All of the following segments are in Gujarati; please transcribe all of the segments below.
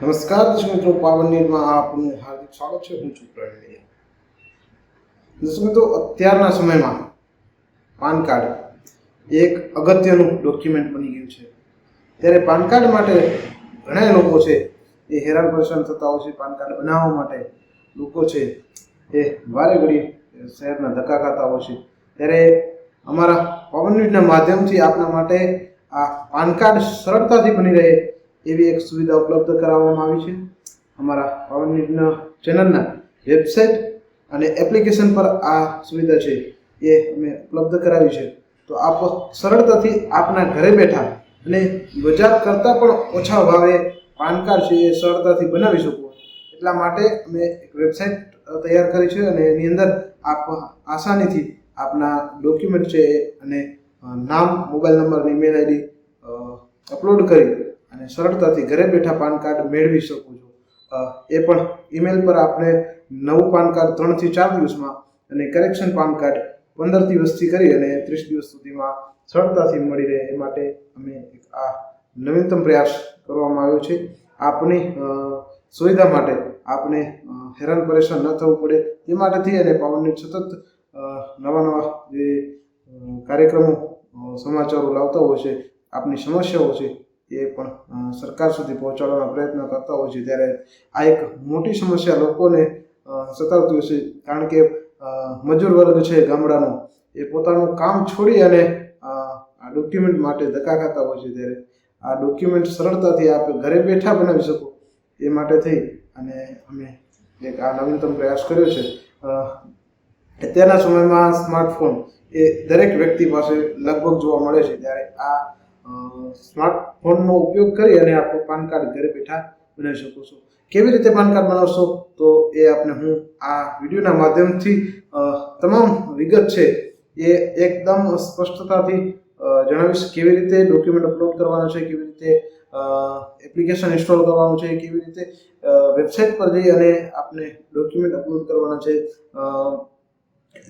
નમસ્કાર દર્શક મિત્રો, પાવન ન્યૂઝમાં આપનું હાર્દિક સ્વાગત છે. હું છું પ્રવીણ મિત્રો, અત્યારના સમયમાં પાન કાર્ડ એક અગત્યનું ડોક્યુમેન્ટ બની ગયું છે. ત્યારે પાન કાર્ડ માટે ઘણા લોકો છે, એ હેરાન પરેશાન થતા હોય છે. પાન કાર્ડ બનાવવા માટે લોકો છે, એ વારે ઘડી શહેરના ધક્કા ખાતા હોય છે. ત્યારે અમારા પવન ન્યૂઝના માધ્યમથી આપના માટે આ પાન કાર્ડ સરળતાથી બની રહે એવી એક સુવિધા ઉપલબ્ધ કરાવવામાં આવી છે. અમારા પવન ન્યૂઝના ચેનલના વેબસાઇટ અને એપ્લિકેશન પર આ સુવિધા છે. એ અમે ઉપલબ્ધ કરાવી છે. તો આપ સરળતાથી આપના ઘરે બેઠા અને બજાર કરતાં પણ ઓછા ભાવે પાન કાર્ડ છે એ સરળતાથી બનાવી શકો. એટલા માટે અમે એક વેબસાઇટ તૈયાર કરી છે અને એની અંદર આપ આસાનીથી આપના ડોક્યુમેન્ટ છે અને નામ, મોબાઈલ નંબર અને ઈમેલ આઈડી અપલોડ કરી અને સરળતાથી ઘરે બેઠા પાન કાર્ડ મેળવી શકો છો. એ પણ ઈમેલ પર આપણે નવું પાન કાર્ડ ત્રણથી ચાર દિવસમાં અને કરેક્શન પાન કાર્ડ પંદર દિવસથી કરી અને ત્રીસ દિવસ સુધીમાં સરળતાથી મળી રહે એ માટે અમે આ નવીનતમ પ્રયાસ કરવામાં આવ્યો છે. આપની સુવિધા માટે આપને હેરાન પરેશાન ન થવું પડે એ માટેથી અને પાવનની સતત નવા નવા જે કાર્યક્રમો સમાચારો લાવતા હોય છે, આપની સમસ્યાઓ છે એ પણ સરકાર સુધી પહોંચાડવાનો પ્રયત્ન કરતા હોય છે. ત્યારે આ એક મોટી સમસ્યા લોકોને સતાવતી હોય છે. કારણ કે મજૂર વર્ગ છે ગામડાનો, એ પોતાનું કામ છોડી અને આ ડોક્યુમેન્ટ માટે ધક્કા ખાતા હોય છે. ત્યારે આ ડોક્યુમેન્ટ સરળતાથી આપ ઘરે બેઠા બનાવી શકો એ માટે થઈ અને અમે એક આ નવીનતમ પ્રયાસ કર્યો છે. અત્યારના સમયમાં સ્માર્ટફોન એ દરેક વ્યક્તિ પાસે લગભગ જોવા મળે છે. ત્યારે આ સ્માર્ટફોનનો ઉપયોગ કરી અને આપણું પાન કાર્ડ ઘરે બેઠા બનાવી શકો છો. કેવી રીતે પાન કાર્ડ બનાવશો? તો એ આપણે હું આ વિડીયોના માધ્યમથી તમામ વિગત છે એ એકદમ સ્પષ્ટતાથી જણાવીશ કેવી રીતે ડોક્યુમેન્ટ અપલોડ કરવાના છે, કેવી રીતે એપ્લિકેશન ઇન્સ્ટોલ કરવાનું છે, કેવી રીતે વેબસાઇટ પર જઈ અને આપણે ડોક્યુમેન્ટ અપલોડ કરવાના છે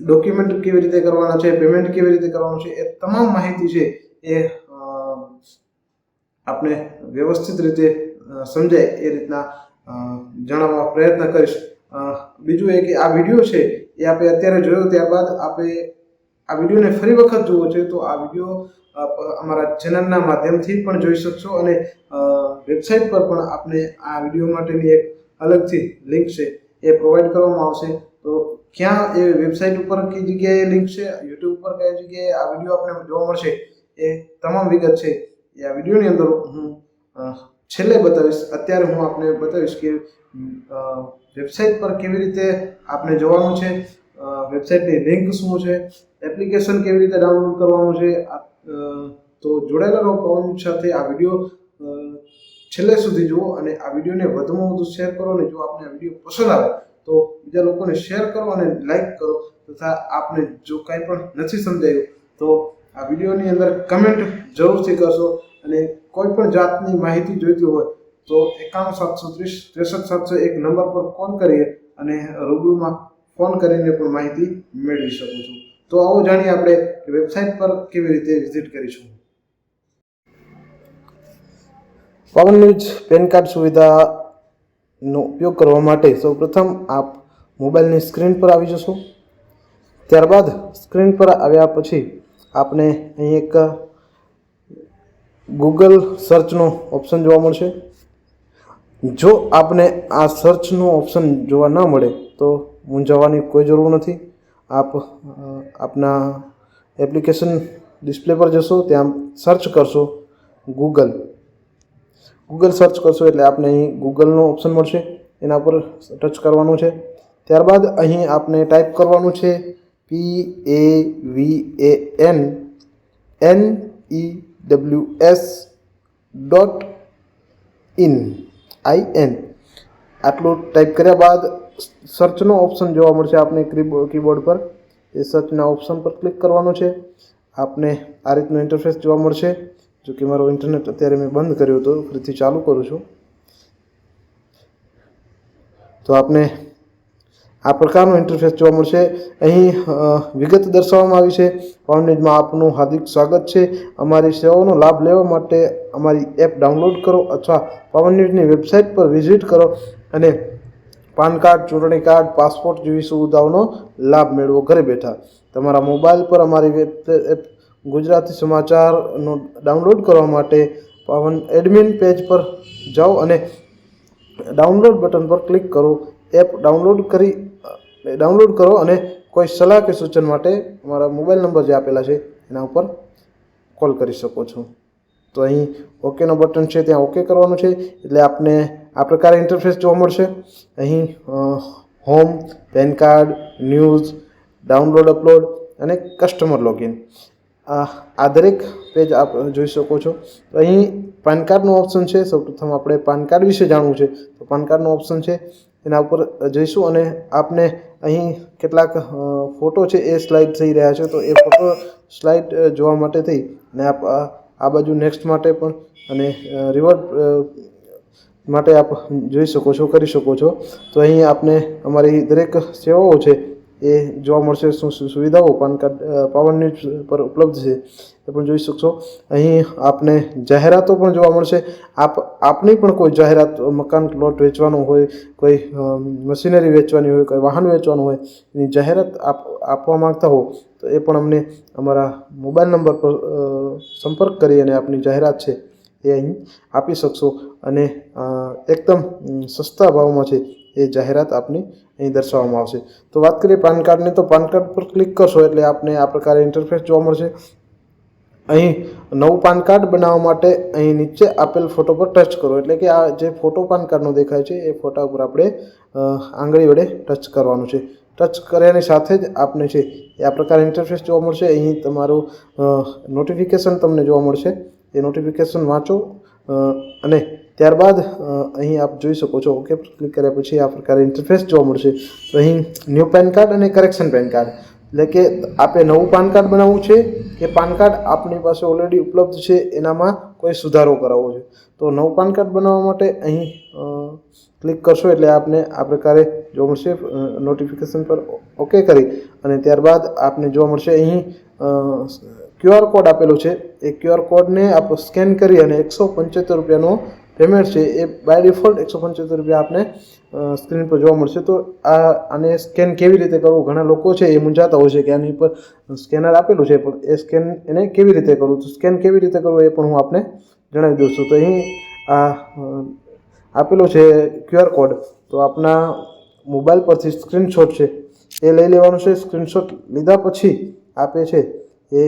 ડોક્યુમેન્ટ કેવી રીતે કરવાના છે પેમેન્ટ કેવી રીતે કરવાનું છે, એ તમામ માહિતી છે એ આપણે વ્યવસ્થિત રીતે સમજાય એ રીતના જણાવવા પ્રયત્ન કરીશ. બીજું એ કે આ વીડિયો છે એ આપણે અત્યારે જોયો ત્યારબાદ આપણે આ વિડીયોને ફરી વખત જોવો છે તો આ વીડિયો અમારા ચેનલના માધ્યમથી પણ જોઈ શકશો અને વેબસાઇટ પર પણ આપણે આ વીડિયો માટેની એક અલગથી લિંક છે એ પ્રોવાઈડ કરવામાં આવશે. તો ક્યાં એ વેબસાઇટ ઉપર કઈ જગ્યાએ લિંક છે, યુટ્યુબ ઉપર કઈ જગ્યાએ આ વીડિયો આપણે જોવા મળશે એ તમામ વિગત છે. આ વિડીયોની અંદર હું છેલ્લે બતાવીશ. અત્યારે હું આપને બતાવીશ કે વેબસાઇટ પર કેવી રીતે આપણે જવાનું છે વેબસાઇટની લિંક શું છે, એપ્લિકેશન કેવી રીતે ડાઉનલોડ કરવાનું છે તો જોડાયેલા રહો પવન સાથે. આ વીડિયો છેલ્લે સુધી જુઓ અને આ વિડીયોને વધુમાં વધુ શેર કરો અને જો આપને આ વીડિયો પસંદ આવે, તો બીજા લોકોને શેર કરો અને લાઈક કરો તથા આપને જો કાંઈ પણ નથી સમજાયું, તો આ વિડીયોની અંદર કમેન્ટ જરૂરથી કરશો અને કોઈ પણ જાતની માહિતી જોઈતી હોય તો એકાણું સાતસો ત્રીસ ત્રેસઠ સાતસો એક નંબર પર કોલ કરીએ અને રૂબરૂમાં ફોન કરીને પણ માહિતી મેળવી શકું છું. તો આવો જાણીએ આપણે વેબસાઇટ પર કેવી રીતે વિઝિટ કરીશું. પવન ન્યૂઝ પેન કાર્ડ સુવિધાનો ઉપયોગ કરવા માટે સૌપ્રથમ આપ મોબાઈલની સ્ક્રીન પર આવી જશો. ત્યારબાદ સ્ક્રીન પર આવ્યા પછી આપને અહીં એક ગૂગલ સર્ચનો ઓપ્શન જોવા મળશે. જો આપને આ સર્ચનું ઓપ્શન જોવા ન મળે, તો મૂંઝાવાની કોઈ જરૂર નથી. આપ, આપના એપ્લિકેશન ડિસ્પ્લે પર જશો, ત્યાં સર્ચ કરશો ગૂગલ ગૂગલ સર્ચ કરશો એટલે આપને અહીં ગૂગલનો ઓપ્શન મળશે. એના પર ટચ કરવાનું છે. ત્યારબાદ અહીં આપને ટાઈપ કરવાનું છે P A V A N N E W S dot in I N આટલું ટાઈપ કર્યા બાદ સર્ચનો ઓપ્શન જોવા મળશે આપને કીબોર્ડ પર. એ સર્ચના ઓપ્શન પર ક્લિક કરવાનું છે. આપને આ રીતનું ઇન્ટરફેસ જોવા મળશે. જો કે મારો ઇન્ટરનેટ અત્યારે મેં બંધ કર્યો હતો, ફરીથી ચાલુ કરું છું. તો આપને આ પ્રકારનું ઇન્ટરફેસ જોવા મળશે. અહીં વિગત દર્શાવવામાં આવી છે. પવન ન્યૂઝમાં આપનું હાર્દિક સ્વાગત છે. અમારી સેવાઓનો લાભ લેવા માટે અમારી એપ ડાઉનલોડ કરો અથવા પવન ન્યૂઝની વેબસાઇટ પર વિઝિટ કરો અને પાન કાર્ડ, ચૂંટણી કાર્ડ, પાસપોર્ટ જેવી સુવિધાઓનો લાભ મેળવો ઘરે બેઠા. તમારા મોબાઈલ પર અમારી વેબ, એપ ગુજરાતી સમાચારનો ડાઉનલોડ કરવા માટે પવન એડમિન પેજ પર જાઓ અને ડાઉનલોડ બટન પર ક્લિક કરો. એપ ડાઉનલોડ કરી ડાઉનલોડ કરો અને કોઈ સલાહ કે સૂચન માટે અમારા મોબાઈલ નંબર જે આપેલા છે, એના ઉપર કોલ કરી શકો છો. તો અહીં ઓકેનો બટન છે, ત્યાં ઓકે કરવાનું છે, એટલે આપને આ પ્રકારે ઇન્ટરફેસ જોવા મળશે. અહીં home PAN card news download upload અને કસ્ટમર લોગિન આ દરેક પેજ આપ જોઈ શકો છો. તો અહીં પાન કાર્ડનું ઓપ્શન છે, સૌપ્રથમ આપણે પાન કાર્ડ વિશે જાણવું છે. તો પાન કાર્ડનું ઓપ્શન છે એના ઉપર જઈશું અને આપને અહીં કેટલાક ફોટો છે એ સ્લાઇડ થઈ રહ્યા છે. તો એ ફોટો સ્લાઇડ જોવા માટે થઈ અને આપ આ બાજુ નેક્સ્ટ માટે પણ અને રિવર્ટ માટે આપ જોઈ શકો છો, કરી શકો છો. તો અહીં આપને અમારી દરેક સેવાઓ છે એ જોવા મળશે શું સુવિધાઓ પાન કાર્ડ પાવર ન્યૂઝ પર ઉપલબ્ધ છે, એ પણ જોઈ શકશો. અહીં આપને જાહેરાતો પણ જોવા મળશે. આપ, આપની પણ કોઈ જાહેરાત મકાન પ્લોટ વેચવાનો હોય, કોઈ મશીનરી વેચવાની હોય, કોઈ વાહન વેચવાનું હોય, એની જાહેરાત આપ, આપવા માંગતા હો, તો એ પણ અમને અમારા મોબાઈલ નંબર પર સંપર્ક કરી અને આપની જાહેરાત છે એ અહીં આપી શકશો. અને એકદમ સસ્તા ભાવમાં છે. એ જાહેરાત આપની અહીં દર્શાવવામાં આવશે. તો વાત કરીએ પાન કાર્ડની, તો પાન કાર્ડ પર ક્લિક કરશો એટલે આપને આ પ્રકારે ઇન્ટરફેસ જોવા મળશે. અહીં નવું પાન કાર્ડ બનાવવા માટે અહીં નીચે આપેલ ફોટો પર ટચ કરો. એટલે કે આ જે ફોટો પાન કાર્ડનો દેખાય છે, એ ફોટા ઉપર આપણે આંગળી વડે ટચ કરવાનું છે. ટચ કર્યાની સાથે જ આપને છે, એ આ પ્રકારે ઇન્ટરફેસ જોવા મળશે. અહીં તમારું નોટિફિકેશન તમને જોવા મળશે. એ નોટિફિકેશન વાંચો અને ત્યારબાદ અહીં આપ જોઈ શકો છો, ઓકે, ક્લિક કર્યા પછી આ પ્રકારે ઇન્ટરફેસ જોવા મળશે. તો અહીં ન્યૂ પેન કાર્ડ અને કરેક્શન પેન કાર્ડ એટલે કે આપે નવું પાન કાર્ડ બનાવવું છે કે પાન કાર્ડ આપની પાસે ઓલરેડી ઉપલબ્ધ છે, એનામાં કોઈ સુધારો કરાવવો છે. તો નવું પાન કાર્ડ બનાવવા માટે અહીં ક્લિક કરશો એટલે આપને આ પ્રકારે જોવા મળશે નોટિફિકેશન પર ઓકે કરી. અને ત્યારબાદ આપને જોવા મળશે અહીં ક્યુઆર કોડ આપેલો છે. એ ક્યુઆર કોડને આપ સ્કેન કરી અને એકસો પંચોતેર રૂપિયાનો પેમેન્ટ છે એ બાય ડિફોલ્ટ એકસો પંચોતેર રૂપિયા આપને સ્ક્રીન પર જોવા મળશે. તો આ, આને સ્કેન કેવી રીતે કરવું? ઘણા લોકો છે એ મૂંઝાતા હોય છે કે આની પર સ્કેનર આપેલું છે, પણ એ સ્કેન એને કેવી રીતે કરવું? તો સ્કેન કેવી રીતે કરવું એ પણ હું આપને જણાવી દઉં છું. તો અહીં આ આપેલો છે ક્યુઆર કોડ તો આપના મોબાઈલ પરથી સ્ક્રીનશોટ છે. એ લઈ લેવાનું છે. સ્ક્રીનશોટ લીધા પછી આપે છે એ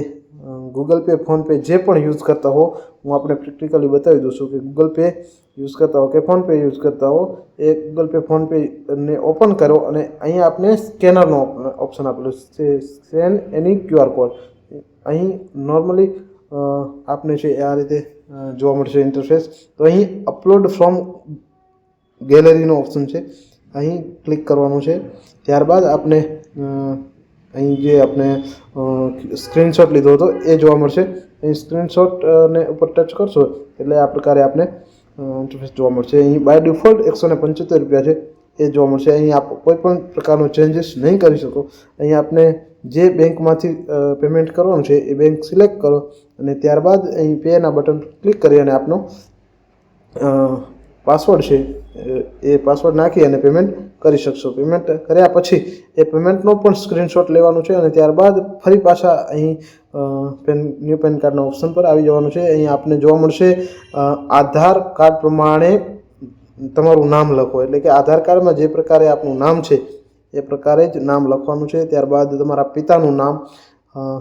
ગૂગલ પે ફોનપે જે પણ યુઝ કરતા હો, હું આપણે પ્રેક્ટિકલી બતાવી દઉં છું કે ગૂગલ પે યુઝ કરતા હો કે ફોનપે યુઝ કરતા હો, એ ગૂગલ પે ફોનપે ને ઓપન કરો અને અહીંયા આપને સ્કેનરનો ઓપ્શન આપેલો છે. સ્કેન એની ક્યુઆર કોડ અહીં નોર્મલી આપને છે આ રીતે જોવા મળશે ઇન્ટરફેસ તો અહીં અપલોડ ફ્રોમ ગેલેરીનો ઓપ્શન છે. અહીં ક્લિક કરવાનું છે. ત્યારબાદ આપને અહીં જે આપણે સ્ક્રીનશોટ લીધો હતો, એ જોવા મળશે. અહીં સ્ક્રીનશોટને ઉપર ટચ કરશો, એટલે આ પ્રકારે આપણે ઇન્ટરફેસ જોવા મળશે. અહીં બાય ડિફોલ્ટ એકસો ને પંચોતેર રૂપિયા છે, એ જોવા મળશે. અહીં આપ કોઈ પણ પ્રકારનો ચેન્જીસ નહીં કરી શકો. અહીં આપણે જે બેંકમાંથી પેમેન્ટ કરવાનું છે, એ બેંક સિલેક્ટ કરો અને ત્યારબાદ અહીં પેના બટન ક્લિક કરી અને આપનો પાસવર્ડ છે, એ પાસવર્ડ નાખી અને પેમેન્ટ કરી શકશો પેમેન્ટ કર્યા પછી એ પેમેન્ટનો પણ સ્ક્રીનશોટ લેવાનું છે અને ત્યારબાદ ફરી પાછા અહીં પેન ન્યૂ પેન કાર્ડના ઓપ્શન પર આવી જવાનું છે. અહીં આપને જોવા મળશે આધાર કાર્ડ પ્રમાણે તમારું નામ લખો. એટલે કે આધાર કાર્ડમાં જે પ્રકારે આપનું નામ છે, એ પ્રકારે જ નામ લખવાનું છે. ત્યારબાદ તમારા પિતાનું નામ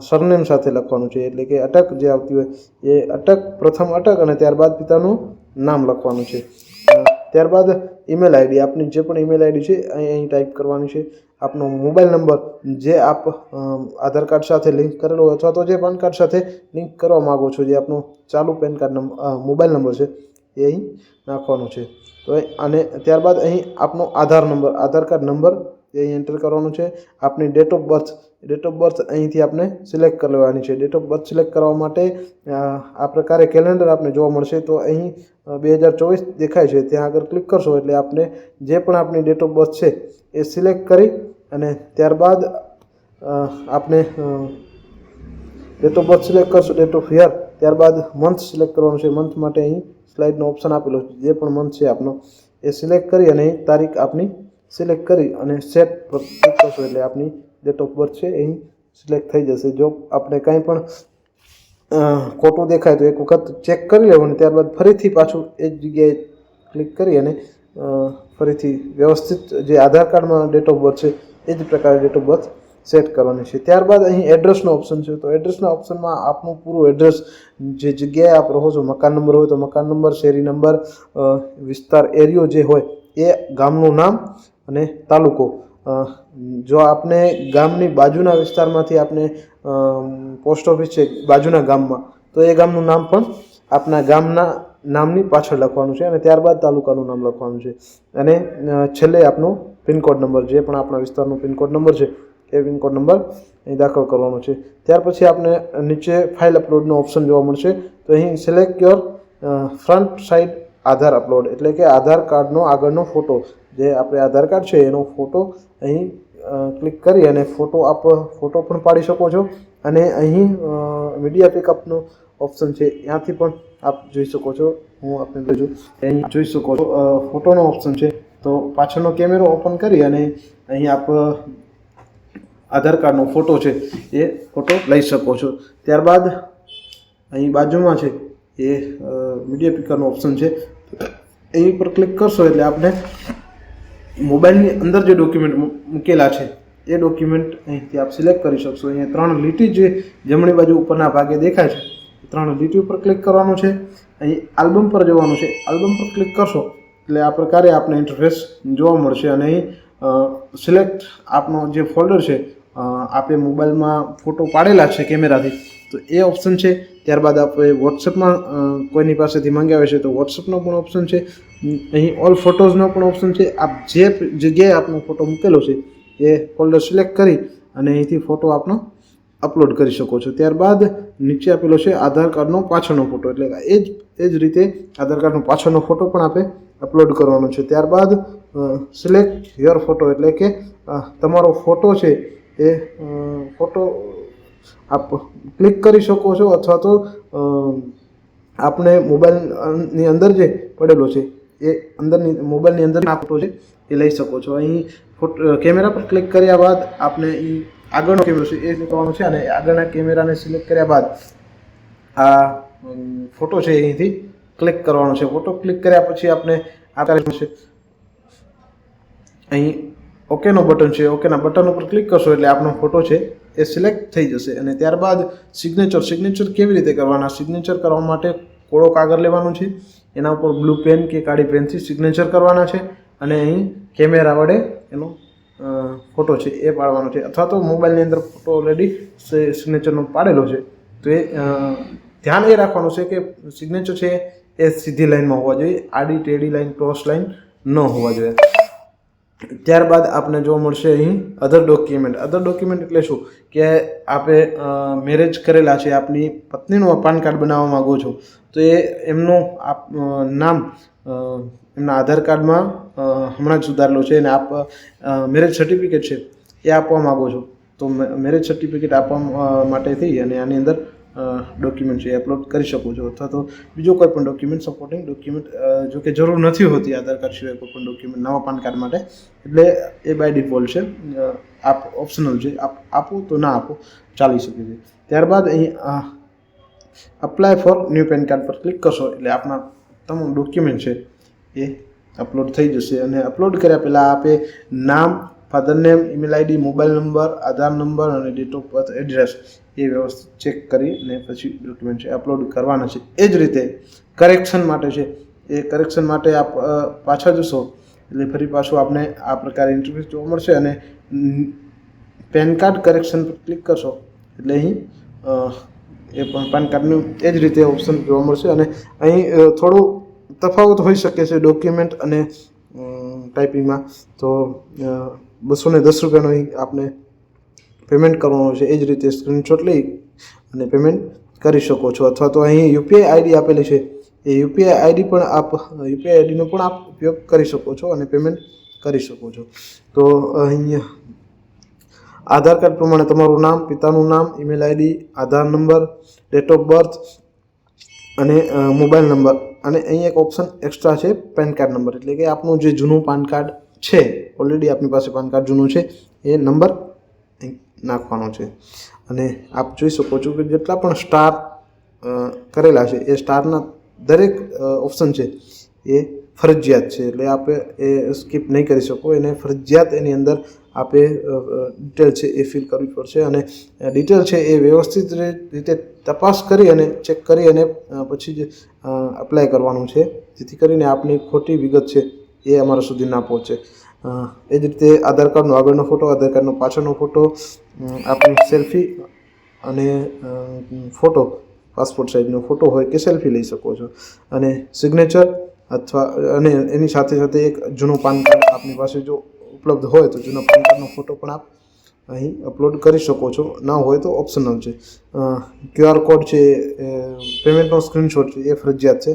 સરનેમ સાથે લખવાનું છે. એટલે કે અટક જે આવતી હોય, એ અટક, પ્રથમ અટક અને ત્યારબાદ પિતાનું નામ લખવાનું છે. ત્યારબાદ ઈમેલ આઈડી આપની જે પણ ઈમેલ આઈડી છે, અહીં ટાઈપ કરવાની છે. આપનો મોબાઈલ નંબર જે આપ આધાર કાર્ડ સાથે લિંક કરેલો અથવા તો જે પાન કાર્ડ સાથે લિંક કરવા માગો છો, જે આપનો ચાલુ PAN card number mobile number છે, એ અહીં નાખવાનો છે. તો અને ત્યારબાદ અહીં આપનો Aadhaar number Aadhaar card number એ અહીં એન્ટર કરવાનો છે. આપની date of birth date of birth અહીંથી આપણે સિલેક્ટ કરી લેવાની છે. ડેટ ઓફ બર્થ સિલેક્ટ કરવા માટે આ પ્રકારે કેલેન્ડર આપને જોવા મળશે. તો અહીં બે હજાર ચોવીસ દેખાય છે. ત્યાં આગળ ક્લિક કરશો એટલે આપણે જે પણ આપણી ડેટ ઓફ બર્થ છે, એ સિલેક્ટ કરી અને ત્યારબાદ આપણે ડેટ ઓફ બર્થ સિલેક્ટ કરશો ડેટ ઓફ યર ત્યારબાદ મંથ સિલેક્ટ કરવાનું છે. મંથ માટે અહીં સ્લાઇડનો ઓપ્શન આપેલો છે. જે પણ મંથ છે આપનો, એ સિલેક્ટ કરી અને તારીખ આપની સિલેક્ટ કરી અને સેટ કરશો એટલે આપની ડેટ ઓફ બર્થ છે અહીં સિલેક્ટ થઈ જશે. જો આપણે કાંઈ પણ ખોટું દેખાય તો એક વખત ચેક કરી લેવાનું ત્યારબાદ ફરીથી પાછું એ જ જગ્યાએ ક્લિક કરી અને ફરીથી વ્યવસ્થિત જે આધાર કાર્ડમાં ડેટ ઓફ બર્થ છે, એ જ પ્રકારે ડેટ ઓફ બર્થ સેટ કરવાની છે. ત્યારબાદ અહીં એડ્રેસનો ઓપ્શન છે. તો એડ્રેસના ઓપ્શનમાં આપનું પૂરું એડ્રેસ જે જગ્યાએ આપ રહો છો, મકાન નંબર હોય તો મકાન નંબર શેરી નંબર વિસ્તાર એરિયો જે હોય, એ ગામનું નામ અને તાલુકો. જો આપને ગામની બાજુના વિસ્તારમાંથી આપને પોસ્ટ ઓફિસ છે બાજુના ગામમાં, તો એ ગામનું નામ પણ આપના ગામના નામની પાછળ લખવાનું છે અને ત્યારબાદ તાલુકાનું નામ લખવાનું છે. અને છેલ્લે આપનો પિનકોડ નંબર જે પણ આપણા વિસ્તારનો પિનકોડ નંબર છે, એ પિનકોડ નંબર અહીં દાખલ કરવાનો છે. ત્યાર પછી આપને નીચે ફાઇલ અપલોડનો ઓપ્શન જોવા મળશે, તો અહીં select your front side Aadhaar upload એટલે કે આધાર કાર્ડનો આગળનો ફોટો જે આપણે આધાર કાર્ડ છે, એનો ફોટો અહીં ક્લિક કરી અને ફોટો આપ ફોટો પણ પાડી શકો છો. અને અહીં મીડિયા પિકઅપનો ઓપ્શન છે, ત્યાંથી પણ આપ જોઈ શકો છો. હું આપને બીજું અહીં જોઈ શકો છો. ફોટોનો ઓપ્શન છે. તો પાછળનો કેમેરો ઓપન કરી અને અહીં આપ આધાર કાર્ડનો ફોટો છે, એ ફોટો લઈ શકો છો. ત્યારબાદ અહીં બાજુમાં છે, એ મીડિયા પિકરનો ઓપ્શન છે. એ પર ક્લિક કરશો એટલે આપણે મોબાઈલની અંદર જે ડોક્યુમેન્ટ મૂકેલા છે, એ ડોક્યુમેન્ટ અહીંથી આપ સિલેક્ટ કરી શકશો. અહીંયા ત્રણ લીટી જે જમણી બાજુ ઉપરના ભાગે દેખાય છે ત્રણ લીટી ઉપર ક્લિક કરવાનું છે. અહીં આલ્બમ પર જવાનું છે. આલ્બમ પર ક્લિક કરશો, એટલે આ પ્રકારે આપને ઇન્ટરફેસ જોવા મળશે. અને અહીં સિલેક્ટ આપનો જે ફોલ્ડર છે આપે મોબાઈલમાં ફોટો પાડેલા છે કેમેરાથી તો એ ઓપ્શન છે. ત્યારબાદ આપણે વોટ્સઅપમાં કોઈની પાસેથી મંગાવે છે તો વોટ્સઅપનો પણ ઓપ્શન છે. અહીં ઓલ ફોટોઝનો પણ ઓપ્શન છે. આપ જે જગ્યાએ આપનો ફોટો મૂકેલો છે, એ ફોલ્ડર સિલેક્ટ કરી અને અહીંથી ફોટો આપનો અપલોડ કરી શકો છો. ત્યારબાદ નીચે આપેલો છે આધાર કાર્ડનો પાછળનો ફોટો એટલે એ જ એ જ રીતે આધાર કાર્ડનો પાછળનો ફોટો પણ આપે અપલોડ કરવાનો છે. ત્યારબાદ સિલેક્ટ યોર ફોટો એટલે કે તમારો ફોટો છે એ ફોટો આપ ક્લિક કરી શકો છો અથવા તો આપણે મોબાઈલની અંદર જે પડેલો છે, એ અંદરની, મોબાઈલની અંદર ફોટો છે, એ લઈ શકો છો. અહીં ફોટો, કેમેરા પર ક્લિક કર્યા બાદ આપણે એ આગળનો કેમેરો છે, એ કરવાનો છે અને આગળના કેમેરાને સિલેક્ટ કર્યા બાદ આ ફોટો છે અહીંથી ક્લિક કરવાનો છે. ફોટો ક્લિક કર્યા પછી આપણે આ છે? અહીં ઓકેનો બટન છે. ઓકેના બટન ઉપર ક્લિક કરશો એટલે આપણો ફોટો છે એ સિલેક્ટ થઈ જશે. અને ત્યારબાદ સિગ્નેચર સિગ્નેચર કેવી રીતે કરવાના? સિગ્નેચર કરવા માટે કોળો કાગળ લેવાનું છે. એના ઉપર બ્લુ પેન કે કાળી પેનથી સિગ્નેચર કરવાના છે. અને અહીં કેમેરા વડે એનો ફોટો છે એ પાડવાનો છે. અથવા તો મોબાઈલની અંદર ફોટો ઓલરેડી સિગ્નેચરનો પાડેલો છે. તો એ ધ્યાન એ રાખવાનું છે કે સિગ્નેચર છે એ સીધી લાઈનમાં હોવા જોઈએ. આડી, ટેડી લાઈન ક્રોસ લાઈન ન હોવા જોઈએ. ત્યારબાદ આપને જોવા મળશે અહીં અધર ડોક્યુમેન્ટ અધર ડોક્યુમેન્ટ એટલે શું? કે આપે મેરેજ કરેલા છે, આપની પત્નીનું પાન કાર્ડ બનાવવા માગો છો. તો એ એમનું આપ નામ એમના આધાર કાર્ડમાં હમણાં જ સુધારેલો છે અને આપ મેરેજ સર્ટિફિકેટ છે એ આપવા માગો છો. તો મેરેજ સર્ટિફિકેટ આપવા માટે થઈ અને આની અંદર ડોક્યુમેન્ટ છે, એ અપલોડ કરી શકો છો. અથવા તો બીજો કોઈ પણ ડોક્યુમેન્ટ સપોર્ટિંગ ડોક્યુમેન્ટ જો કે જરૂર નથી હોતી આધાર કાર્ડ સિવાય કોઈ પણ ડોક્યુમેન્ટ નવા પાન કાર્ડ માટે. એટલે એ બાય ડિફોલ્ટ છે. આપ ઓપ્શનલ છે. આપ, આપો તો ના આપો, ચાલી શકે છે. ત્યારબાદ અહીં apply for new PAN card પર ક્લિક કરશો, એટલે આપના તમામ ડોક્યુમેન્ટ છે એ અપલોડ થઈ જશે. અને અપલોડ કર્યા પહેલાં આપે નામ father name email ID mobile number Aadhaar number અને ડેટ ઓફ બર્થ એડ્રેસ એ વ્યવસ્થિત ચેક કરીને પછી ડોક્યુમેન્ટ છે અપલોડ કરવાના છે. એ જ રીતે કરેક્શન માટે છે. એ કરેક્શન માટે આપ પાછા જશો, એટલે ફરી પાછું આપને આ પ્રકારે ઇન્ટરફેસ જોવા મળશે અને પેન કાર્ડ કરેક્શન પર ક્લિક કરશો, એટલે અહીં એ પણ પાન કાર્ડનું એ જ રીતે ઓપ્શન જોવા મળશે અને અહીં થોડું તફાવત હોઈ શકે છે ડોક્યુમેન્ટ અને ટાઈપિંગમાં તો બસો ને દસ રૂપિયાનો અહીં આપને પેમેન્ટ કરવાનું છે, એ જ રીતે સ્ક્રીનશોટ લઈ અને પેમેન્ટ કરી શકો છો. અથવા તો અહીં યુપીઆઈ આઈડી આપેલી છે, એ યુપીઆઈ આઈડી પણ આપ, યુપીઆઈ આઈડીનો પણ આપ ઉપયોગ કરી શકો છો અને પેમેન્ટ કરી શકો છો. તો અહીં આધાર કાર્ડ પ્રમાણે તમારું નામ, પિતાનું નામ email ID, Aadhaar number date of birth અને મોબાઈલ નંબર અને અહીં એક ઓપ્શન એક્સ્ટ્રા છે પેન કાર્ડ નંબર એટલે કે આપનું જે જૂનું પાન કાર્ડ છે ઓલરેડી આપની પાસે પાન કાર્ડ જૂનું છે, એ નંબર નાખવાનો છે. અને આપ જોઈ શકો છો કે જેટલા પણ સ્ટાર કરેલા છે, એ સ્ટારના દરેક ઓપ્શન છે એ ફરજિયાત છે. એટલે આપે એ સ્કીપ નહીં કરી શકો. એને ફરજિયાત એની અંદર આપે ડિટેલ છે એ ફિલ કરવી પડશે અને ડિટેલ છે એ વ્યવસ્થિત રીતે તપાસ કરી અને ચેક કરી અને પછી જ અપ્લાય કરવાનું છે. જેથી કરીને આપની ખોટી વિગત છે એ અમારા સુધી ના પહોંચે. એ જ રીતે આધાર કાર્ડનો આગળનો ફોટો, આધાર કાર્ડનો પાછળનો ફોટો આપણી સેલ્ફી અને ફોટો, પાસપોર્ટ સાઇઝનો ફોટો હોય કે સેલ્ફી લઈ શકો છો. અને સિગ્નેચર અથવા, અને એની સાથે સાથે એક જૂનું પાન કાર્ડ આપની પાસે જો ઉપલબ્ધ હોય તો જૂના પાન કાર્ડનો ફોટો પણ આપ અહીં અપલોડ કરી શકો છો. ના હોય તો ઓપ્શનલ છે. ક્યુઆર કોડ છે પેમેન્ટનો સ્ક્રીનશોટ છે, એ ફરજિયાત છે.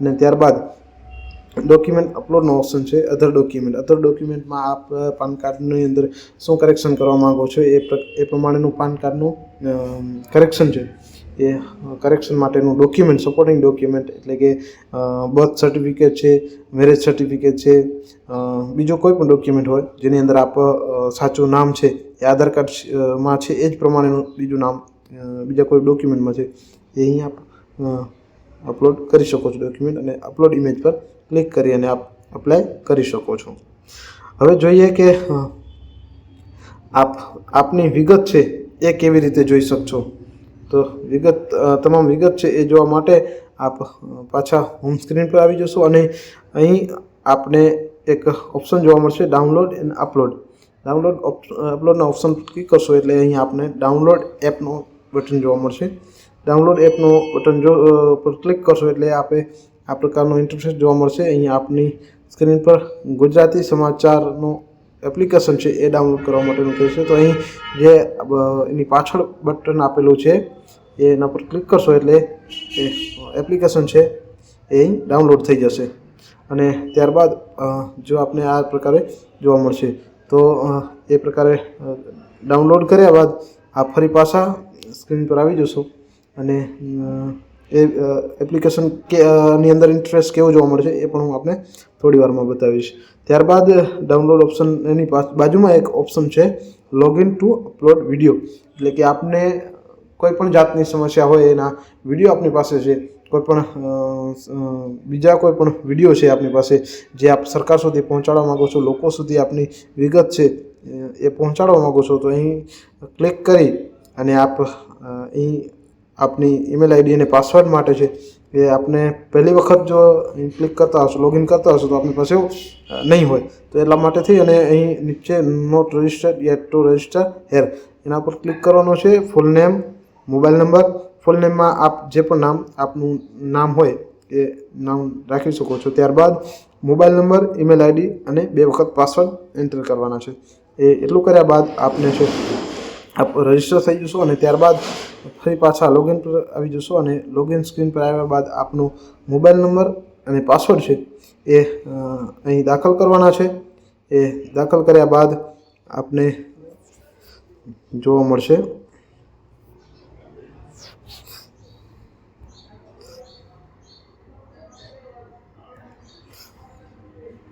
અને ત્યારબાદ ડોક્યુમેન્ટ અપલોડનો ઓપ્શન છે અધર ડોક્યુમેન્ટ અધર ડોક્યુમેન્ટમાં આપ પાન કાર્ડની અંદર શું કરેક્શન કરવા માંગો છો? એ એ પ્રમાણેનું પાન કાર્ડનું કરેક્શન છે. એ કરેક્શન માટેનું ડોક્યુમેન્ટ સપોર્ટિંગ ડોક્યુમેન્ટ એટલે કે બર્થ સર્ટિફિકેટ છે મેરેજ સર્ટિફિકેટ છે બીજો કોઈ પણ ડોક્યુમેન્ટ હોય, જેની અંદર આપ સાચું નામ છે, એ આધાર કાર્ડમાં છે એ જ પ્રમાણેનું બીજું નામ બીજા કોઈ ડોક્યુમેન્ટમાં છે, એ અહીં આપ અપલોડ કરી શકો છો ડોક્યુમેન્ટ અને અપલોડ ઇમેજ પર. ક્લિક કરી અને આપ અપ્લાય કરી શકો છો. હવે જોઈએ કે આપ, આપની વિગત છે એ કેવી રીતે જોઈ શકશો? તો વિગત તમામ વિગત છે એ જોવા માટે આપ પાછા હોમ સ્ક્રીન પર આવી જશો અને અહીં આપને એક ઓપ્શન જોવા મળશે ડાઉનલોડ એન્ડ અપલોડ ડાઉનલોડ અપલોડના ઓપ્શન ક્લિક કરશો એટલે અહીં આપને ડાઉનલોડ એપનો બટન જોવા મળશે. ડાઉનલોડ એપનો બટન જો પર ક્લિક કરશો એટલે આપે આ પ્રકારનો ઇન્ટરફેસ જોવા મળશે. અહીં આપની સ્ક્રીન પર ગુજરાતી સમાચારનું એપ્લિકેશન છે, એ ડાઉનલોડ કરવા માટેનું કહેશે. તો અહીં જે એની પાછળ બટન આપેલું છે, એના પર ક્લિક કરશો એટલે એ એપ્લિકેશન છે, એ અહીં ડાઉનલોડ થઈ જશે. અને ત્યારબાદ જો આપને આ પ્રકારે જોવા મળશે, તો એ પ્રકારે ડાઉનલોડ કર્યા બાદ, આપ ફરી પાછા સ્ક્રીન પર આવી જશો. અને એ એપ્લિકેશન કે ની અંદર ઇન્ટરેસ્ટ કેવો જોવા મળશે એ પણ હું આપને થોડી વારમાં બતાવીશ. ત્યારબાદ ડાઉનલોડ ઓપ્શન એની બાજુમાં એક ઓપ્શન છે લોગિન ટુ અપલોડ વીડિયો એટલે કે આપને કોઈ પણ જાતની સમસ્યા હોય એના વીડિયો આપની પાસે છે, કોઈ પણ બીજા કોઈ પણ વીડિયો છે આપની પાસે, જે આપ સરકાર સુધી પહોંચાડવા માગો છો, લોકો સુધી આપની વિગત છે, એ પહોંચાડવા માગો છો, તો અહીં ક્લિક કરી અને આપ અહીં આપની ઈમેલ આઈડી અને પાસવર્ડ માટે છે, એ આપને પહેલી વખત જો ક્લિક કરતા હશો લોગિન કરતા હશો, તો આપની પાસે નહીં હોય. તો એટલા માટે થઈ અને અહીં નીચે not registered yet to register here એના પર ક્લિક કરવાનો છે full name mobile number full નેમમાં આપ જે પણ નામ, આપનું નામ હોય, એ નામ રાખી શકો છો. ત્યારબાદ મોબાઈલ નંબર ઈમેલ આઈડી અને બે વખત પાસવર્ડ એન્ટર કરવાના છે. એ એટલું કર્યા બાદ આપને છે આપ રજિસ્ટર થઈ જશો અને ત્યારબાદ ફરી પાછા લોગિન પર આવી જશો અને લોગિન સ્ક્રીન પર આવ્યા બાદ આપનો મોબાઈલ નંબર અને પાસવર્ડ છે એ અહીં દાખલ કરવાના છે. એ દાખલ કર્યા બાદ આપને જોવા મળશે.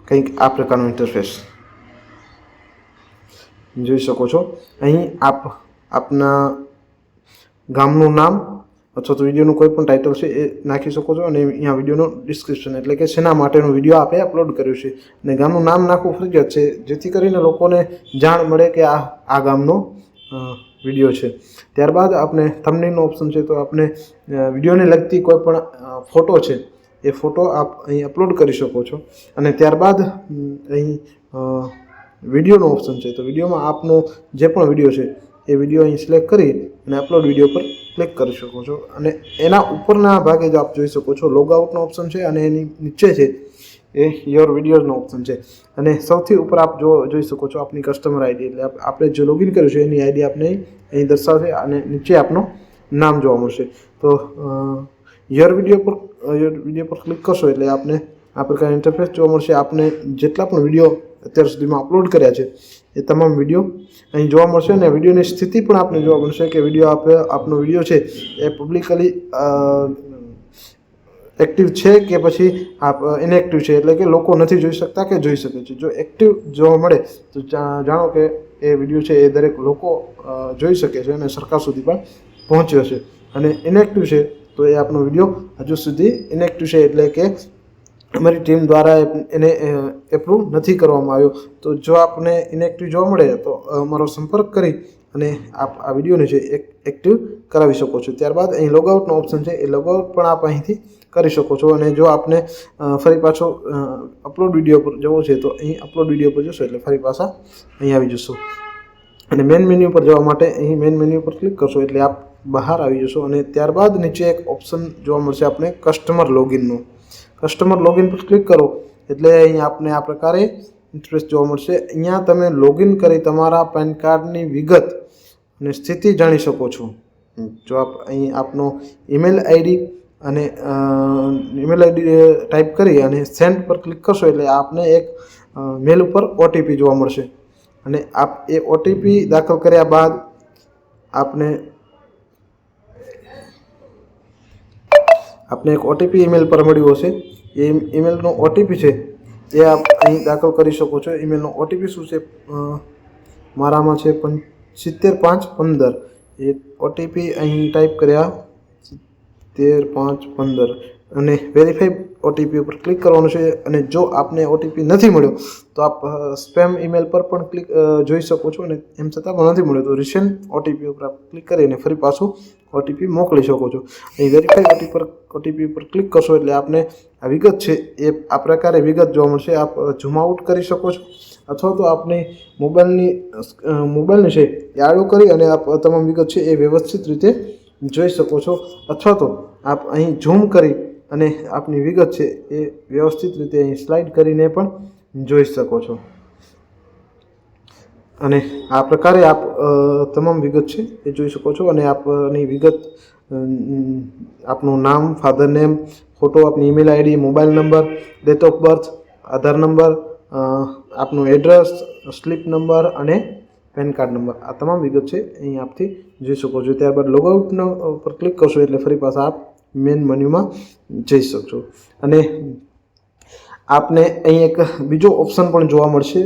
કંઈક આ પ્રકારનું ઇન્ટરફેસ જોઈ શકો છો. અહીં આપ, આપના ગામનું નામ અથવા તો વિડીયોનું કોઈ પણ ટાઇટલ છે એ નાખી શકો છો અને અહીંયા વિડીયોનું ડિસ્ક્રિપ્શન એટલે કે શેના માટેનો વીડિયો આપે અપલોડ કર્યો છે. અને ગામનું નામ નાખવું ફરજિયાત છે, જેથી કરીને લોકોને જાણ મળે કે આ આ ગામનો વીડિયો છે. ત્યારબાદ આપણે થંબનેલનો ઓપ્શન છે તો આપણે વિડીયોને લગતી કોઈ પણ ફોટો છે એ ફોટો આપ અહીં અપલોડ કરી શકો છો. અને ત્યારબાદ અહીં વિડીયોનો ઓપ્શન છે. તો વિડીયોમાં આપનો જે પણ વીડિયો છે, એ વીડિયો અહીં સિલેક્ટ કરી અને અપલોડ વીડિયો પર ક્લિક કરી શકો છો. અને એના ઉપરના ભાગે જો આપ જોઈ શકો છો લોગઆઉટનો ઓપ્શન છે અને એની નીચે છે એ યોર વિડીયોઝનો ઓપ્શન છે. અને સૌથી ઉપર આપ જો જોઈ શકો છો આપની કસ્ટમર આઈડી એટલે આપણે જે લોગિન કર્યું છે, એની આઈડી આપને અહીં દર્શાવશે અને નીચે આપનું નામ જોવા મળશે. તો યોર વીડિયો પર યોર વીડિયો પર ક્લિક કરશો એટલે આપને આ પ્રકારની ઇન્ટરફેસ જોવા મળશે. આપને જેટલા પણ વીડિયો અત્યાર સુધીમાં અપલોડ કર્યા છે એ તમામ વીડિયો અહીં જોવા મળશે અને વિડીયોની સ્થિતિ પણ આપને જોવા મળશે કે વીડિયો આપે, આપનો વીડિયો છે એ પબ્લિકલી એક્ટિવ છે કે પછી આપ ઇનએક્ટિવ છે? એટલે કે લોકો નથી જોઈ શકતા કે જોઈ શકે છે. જો એક્ટિવ જોવા મળે તો જાણો કે એ વીડિયો છે એ દરેક લોકો જોઈ શકે છે અને સરકાર સુધી પણ પહોંચ્યો છે. અને ઇનએક્ટિવ છે તો એ આપનો વીડિયો હજુ સુધી ઇનએક્ટિવ છે એટલે કે અમારી ટીમ દ્વારા એને એપ્રૂવ નથી કરવામાં આવ્યો. તો જો આપને ઇનએક્ટિવ જોવા મળે, તો અમારો સંપર્ક કરી અને આપ આ વિડીયોને જે એક એક્ટિવ કરાવી શકો છો. ત્યારબાદ અહીં લોગઆઉટનો ઓપ્શન છે, એ લોગઆઉટ પણ આપ અહીંથી કરી શકો છો. અને જો આપને ફરી પાછો અપલોડ વીડિયો પર જવો છે, તો અહીં અપલોડ વીડિયો પર જશો, એટલે ફરી પાછા અહીં આવી જશો. અને મેન મેન્યુ પર જવા માટે અહીં મેન મેન્યુ પર ક્લિક કરશો, એટલે આપ બહાર આવી જશો. અને ત્યારબાદ નીચે એક ઓપ્શન જોવા મળશે આપણે કસ્ટમર લોગિનનો કસ્ટમર લોગિન પર ક્લિક કરો. એટલે અહીં આપને આ પ્રકારે ઇન્ટરેસ્ટ જોવા મળશે. અહીંયા તમે લોગિન કરી તમારા પેન કાર્ડની વિગત અને સ્થિતિ જાણી શકો છો. જો આપ અહીં આપનો ઈમેલ આઈડી અને ઈમેલ આઈડી ટાઈપ કરી અને સેન્ડ પર ક્લિક કરશો એટલે આપને એક મેલ ઉપર ઓટીપી જોવા મળશે. અને આપ એ ઓટીપી દાખલ કર્યા બાદ આપને આપને એક ઓટીપી ઈમેલ પર મળ્યું હશે. એ ઈમેલનો ઓટીપી છે, એ આપ અહીં દાખલ કરી શકો છો. ઈમેલનો ઓટીપી શું છે? મારામાં છે પં, સિત્તેર પાંચ પંદર. એ ઓટીપી અહીં ટાઈપ કર્યા, સિત્તેર પાંચ પંદર. અને વેરીફાઈ ઓટીપી ઉપર ક્લિક કરવાનું છે અને જો આપને ઓટીપી નથી મળ્યો, તો આપ સ્પેમ ઈમેલ પર પણ ક્લિક જોઈ શકો છો અને એમ છતાં પણ નથી મળ્યો. તો રિસેન્ટ ઓટીપી ઉપર આપ ક્લિક કરીને ફરી પાછું ઓટીપી મોકલી શકો છો. અહીં વેરીફાઈ ઓટી પર ઓટીપી ઉપર ક્લિક કરશો એટલે આપને આ વિગત છે, એ આ પ્રકારે વિગત જોવા મળશે. આપ ઝૂમ આઉટ કરી શકો છો અથવા તો આપની મોબાઈલની મોબાઈલને છે એ આડું કરી અને આપ તમામ વિગત છે એ વ્યવસ્થિત રીતે જોઈ શકો છો. અથવા તો આપ અહીં ઝૂમ કરી અને આપની વિગત છે એ વ્યવસ્થિત રીતે અહીં સ્લાઇડ કરીને પણ જોઈ શકો છો. અને આ પ્રકારે આપ તમામ વિગત છે એ જોઈ શકો છો અને આપની વિગત આપનું નામ ફાધર નેમ ફોટો આપની email ID mobile number date of birth Aadhaar number આપનું એડ્રેસ સ્લીપ નંબર અને પેન કાર્ડ નંબર આ તમામ વિગત છે અહીં આપથી જોઈ શકો છો. ત્યારબાદ લોગઆઉટનો ઉપર ક્લિક કરશો એટલે ફરી પાછા આપ મેન મેન્યુમાં જઈ શકશો. અને આપને અહીં એક બીજો ઓપ્શન પણ જોવા મળશે.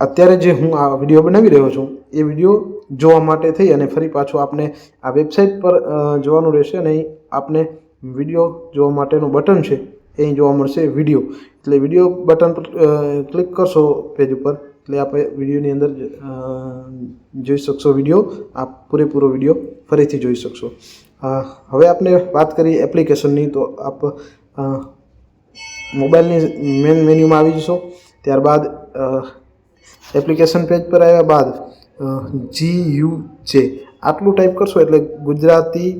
અત્યારે જે હું આ વીડિયો બનાવી રહ્યો છું, એ વીડિયો જોવા માટે થઈ અને ફરી પાછો આપને આ વેબસાઇટ પર જોવાનું રહેશે અને અહીં આપને વીડિયો જોવા માટેનું બટન છે, એ જોવા મળશે વીડિયો એટલે વીડિયો બટન પર ક્લિક કરશો પેજ ઉપર. એટલે આપણે વિડીયોની અંદર જોઈ શકશો વીડિયો. આપ પૂરેપૂરો વીડિયો ફરીથી જોઈ શકશો. હવે આપણે વાત કરીએ એપ્લિકેશનની તો આપ મોબાઈલની મેન મેન્યુમાં આવી જશો. ત્યારબાદ એપ્લિકેશન પેજ પર આવ્યા બાદ જી યુ જે આટલું ટાઈપ કરશો એટલે ગુજરાતી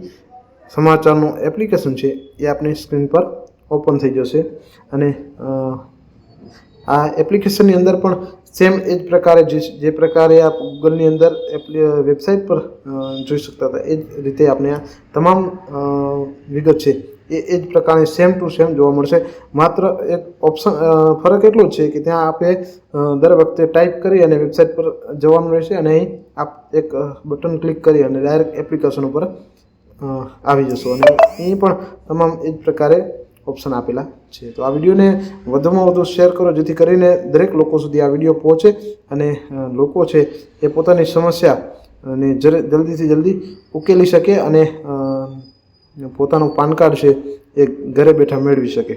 સમાચારનું એપ્લિકેશન છે એ આપણી સ્ક્રીન પર ઓપન થઈ જશે. અને આ એપ્લિકેશનની અંદર પણ સેમ એ જ પ્રકારે જે પ્રકારે આપ ગૂગલની અંદર વેબસાઇટ પર જોઈ શકતા હતા. એ જ રીતે આપણે આ તમામ વિગત છે એ એ જ પ્રકારની સેમ ટુ સેમ જોવા મળશે. માત્ર એક ઓપ્શન ફરક એટલો છે કે ત્યાં આપે દર વખતે ટાઈપ કરી અને વેબસાઇટ પર જવાનું રહેશે અને અહીં આપ એક બટન ક્લિક કરી અને ડાયરેક્ટ એપ્લિકેશન ઉપર આવી જશો. અને અહીં પણ તમામ એ જ પ્રકારે ઓપ્શન આપેલા છે. તો આ વિડીયોને વધુમાં વધુ શેર કરો, જેથી કરીને દરેક લોકો સુધી આ વીડિયો પહોંચે અને લોકો છે એ પોતાની સમસ્યા અને જલ્દીથી જલ્દી ઉકેલી શકે અને પોતાનું પાન કાર્ડ છે એ ઘરે બેઠા મેળવી શકે.